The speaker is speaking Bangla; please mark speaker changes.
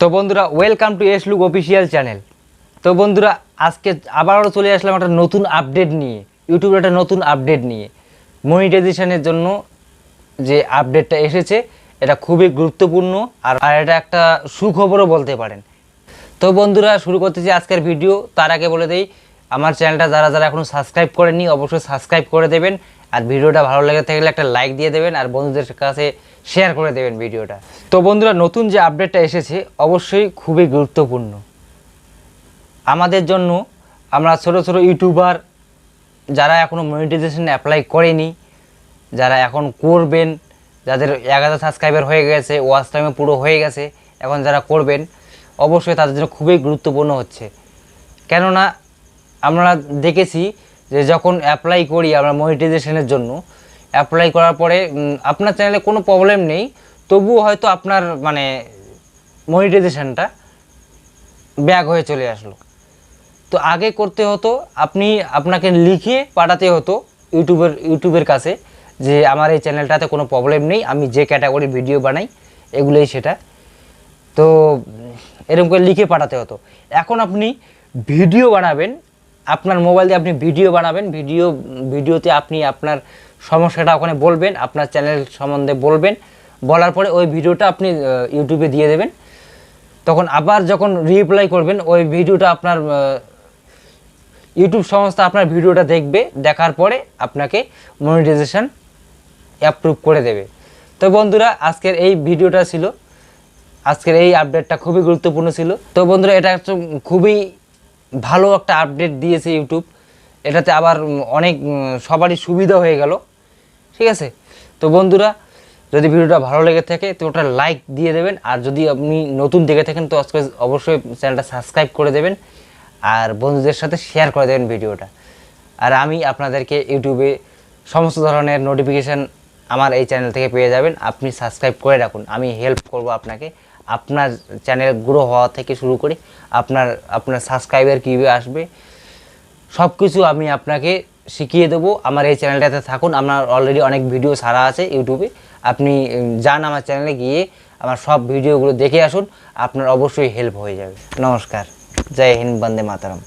Speaker 1: তো বন্ধুরা welcome to S look official channel তো বন্ধুরা, আজকে আবারও চলে আসলাম একটা নতুন আপডেট নিয়ে ইউটিউবের একটা নতুন আপডেট নিয়ে। মনিটাইজেশনের জন্য যে আপডেটটা এসেছে, এটা খুবই গুরুত্বপূর্ণ আর এটা একটা সুখবরও বলতে পারেন। তো বন্ধুরা, শুরু করতেছি আজকের ভিডিও তার আগে বলে দেই আমার চ্যানেলটা যারা যারা এখনও সাবস্ক্রাইব করেননি, অবশ্যই সাবস্ক্রাইব করে দেবেন। আর ভিডিওটা ভালো লেগে থাকলে একটা লাইক দিয়ে দেবেন আর বন্ধুদের কাছে শেয়ার করে দেবেন ভিডিওটা। তো বন্ধুরা, নতুন যে আপডেটটা এসেছে, অবশ্যই খুবই গুরুত্বপূর্ণ। আমাদের জন্য আমরা ছোট ছোট ইউটিউবার যারা এখনও মনিটাইজেশন অ্যাপ্লাই করেনি, যারা এখন করবেন, যাদের এক হাজার সাবস্ক্রাইবার হয়ে গেছে ওয়াচ টাইমে পুরো হয়ে গেছে, এখন যারা করবেন, অবশ্যই তাদের জন্য খুবই গুরুত্বপূর্ণ হচ্ছে। কেননা আমরা দেখেছি যে যখন অ্যাপ্লাই করি আমরা মনিটাইজেশনের জন্য অ্যাপ্লাই করার পরে আপনার চ্যানেলে কোনো প্রবলেম নেই, তবুও হয়তো আপনার মানে মনিটাইজেশনটা ব্যাক হয়ে চলে আসলো। তো আগে করতে হতো, আপনি আপনাকে লিখে পাঠাতে হতো ইউটিউবের ইউটিউবের কাছে যে আমার এই চ্যানেলটাতে কোনো প্রবলেম নেই, আমি যে ক্যাটাগরি ভিডিও বানাই, এগুলোই সেটা। তো এরকম করে লিখে পাঠাতে হতো। এখন আপনি ভিডিও বানাবেন আপনার মোবাইল দিয়ে আপনি ভিডিও বানাবেন, ভিডিও, ভিডিওতে আপনি আপনার সমস্যাটা ওখানে বলবেন, আপনার চ্যানেল সম্বন্ধে বলবেন, বলার পরে ওই ভিডিওটা আপনি ইউটিউবে দিয়ে দেবেন। তখন আবার যখন রিপ্লাই করবেন, ওই ভিডিওটা আপনার ইউটিউব সংস্থা আপনার ভিডিওটা দেখবে, দেখার পরে আপনাকে মনিটাইজেশন অ্যাপ্রুভ করে দেবে। তো বন্ধুরা, আজকের এই ভিডিওটা ছিল। আজকের এই আপডেটটা খুবই গুরুত্বপূর্ণ ছিল। তো বন্ধুরা, এটা খুবই ভালো একটা আপডেট দিয়েছে ইউটিউব এটাতে আবার অনেক সবারই সুবিধা হয়ে গেল। ঠিক আছে? তো বন্ধুরা, যদি ভিডিওটা ভালো লেগে থাকে, তো ওটা লাইক দিয়ে দেবেন। আর যদি আপনি নতুন দেখে থাকেন, তো আজকে অবশ্যই চ্যানেলটা সাবস্ক্রাইব করে দেবেন। আর বন্ধুদের সাথে শেয়ার করে দেবেন ভিডিওটা। আর আমি আপনাদেরকে ইউটিউবে সমস্ত ধরনের নোটিফিকেশান আমার এই চ্যানেল থেকে পেয়ে যাবেন। আপনি সাবস্ক্রাইব করে রাখুন। আমি হেল্প করব আপনাকে। আপনার চ্যানেল গ্রো হওয়া থেকে শুরু করে আপনার আপনার সাবস্ক্রাইবার কীভাবে আসবে সব কিছু আমি আপনাকে শিখিয়ে দেবো। আমার এই চ্যানেলটাতে থাকুন। আমার অলরেডি অনেক ভিডিও সারা আছে ইউটিউবে আপনি যান আমার চ্যানেলে গিয়ে আমার সব ভিডিওগুলো দেখে আসুন। আপনার অবশ্যই হেল্প হয়ে যাবে। নমস্কার। জয় হিন্দ, বন্দে মাতারাম।